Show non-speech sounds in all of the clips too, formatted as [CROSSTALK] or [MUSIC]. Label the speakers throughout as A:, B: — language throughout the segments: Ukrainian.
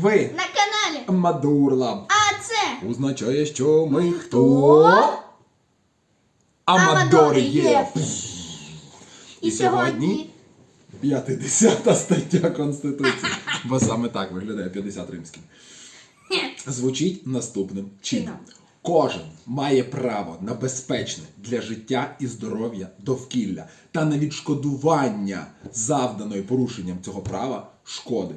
A: ви
B: на каналі.
A: Мадурлаб.
B: А це
A: Означає, що ми хто? Амадори є. І сьогодні 50 стаття Конституції. Бо саме так виглядає 50 римським. Звучить наступним. Чином. Кожен має право на безпечне для життя і здоров'я довкілля та на відшкодування завданої порушенням цього права шкоди.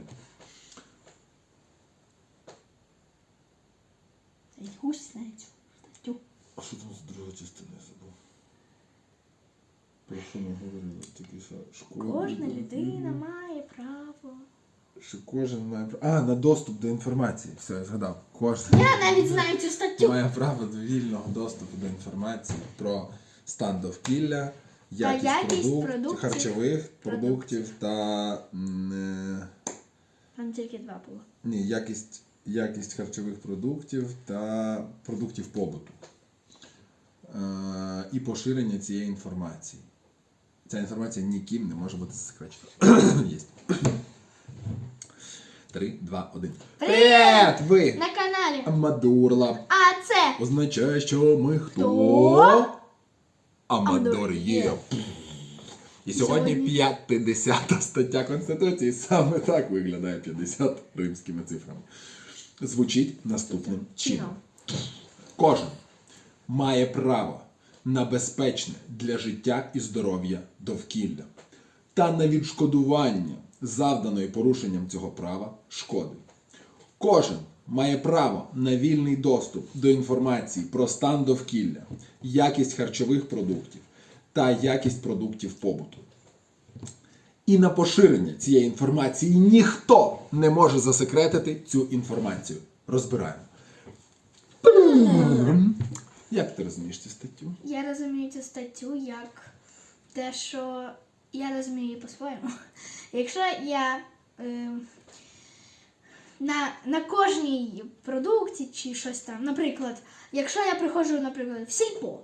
B: Гусь знає статтю.
A: А що там з другої частини забув? Про що ми говорили? Тільки що шкода.
B: Кожна людина має право.
A: Що кожен має право. А, на доступ до інформації. Все, я згадав. Кожен
B: Я навіть знаю цю статтю.
A: має право до вільного доступу до інформації про стан довкілля, якість,
B: якість
A: продуктів,
B: продуктів.
A: харчових продуктів та м, е,
B: Там тільки два було.
A: ні, якість, якість харчових продуктів та продуктів побуту. Е, і поширення цієї інформації. Ця інформація ніким не може бути засекречена. Є. Три, два, один.
B: Привіт!
A: Ви!
B: На каналі.
A: Мадурла.
B: А це
A: Означає, що ми хто?
B: Хто?
A: Амадор є. І сьогодні
B: Сьогодні-
A: 50 стаття Конституції. Саме так виглядає 50 римськими цифрами. Звучить наступним чином. Кожен має право на безпечне для життя і здоров'я довкілля та на відшкодування завданої порушенням цього права шкоди. Кожен має право на вільний доступ до інформації про стан довкілля, якість харчових продуктів та якість продуктів побуту. І на поширення цієї інформації ніхто не може засекретити цю інформацію. Розбираємо. Як ти розумієш цю статтю?
B: Я розумію цю статтю як те, що я розумію її по-своєму. Якщо я е, на, на кожній продукті чи щось там, наприклад, якщо я приходжу, наприклад, в сільпо,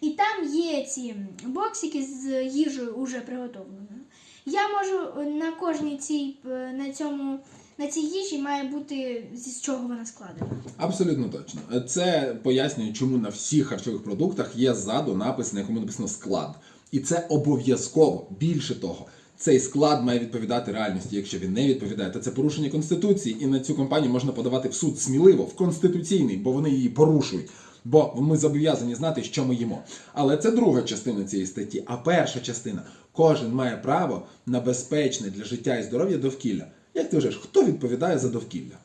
B: і там є ці боксики з їжею уже приготовленою, я можу на кожній цій е, на цьому на цій їжі має бути з чого вона складена.
A: Абсолютно точно. Це пояснює, чому на всіх харчових продуктах є ззаду напис, на якому написано склад. І це обов'язково. Більше того, цей склад має відповідати реальності. Якщо він не відповідає, то це порушення конституції, і на цю компанію можна подавати в суд сміливо, в конституційний, бо вони її порушують. Бо ми зобов'язані знати, що ми їмо. Але це друга частина цієї статті. А перша частина кожен має право на безпечне для життя і здоров'я довкілля. Як ти вважаєш, хто відповідає за довкілля?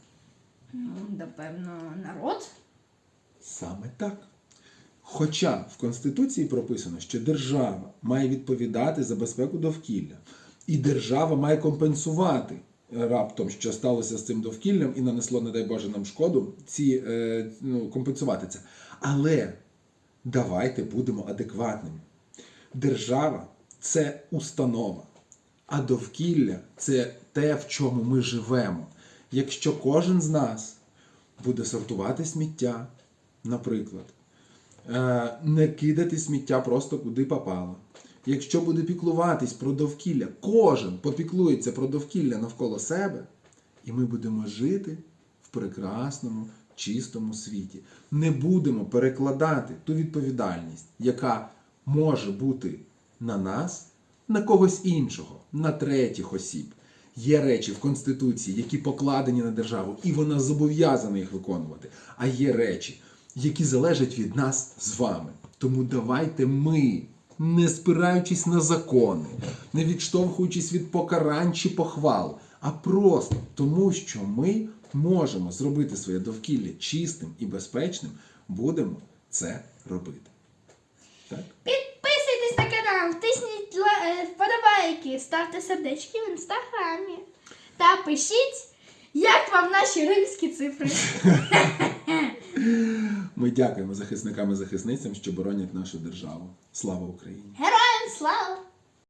B: Ну, напевно, народ.
A: Саме так. Хоча в Конституції прописано, що держава має відповідати за безпеку довкілля, і держава має компенсувати раптом, що сталося з цим довкіллям і нанесло, не дай Боже, нам шкоду, ці, е, ну, компенсувати це. Але давайте будемо адекватними. Держава це установа, а довкілля це те, в чому ми живемо. Якщо кожен з нас буде сортувати сміття, наприклад, е, не кидати сміття просто куди попало. Якщо буде піклуватись про довкілля, кожен попіклується про довкілля навколо себе, і ми будемо жити в прекрасному, чистому світі. Не будемо перекладати ту відповідальність, яка може бути на нас, на когось іншого, на третіх осіб. Є речі в Конституції, які покладені на державу, і вона зобов'язана їх виконувати. А є речі, які залежать від нас з вами. Тому давайте ми, не спираючись на закони, не відштовхуючись від покарань чи похвал, а просто тому, що ми можемо зробити своє довкілля чистим і безпечним, будемо це робити. Так?
B: Ставте сердечки в інстаграмі. Та пишіть, як вам наші римські цифри. [LAUGHS]
A: Ми дякуємо захисникам і захисницям, що боронять нашу державу. Слава Україні!
B: Героям слава!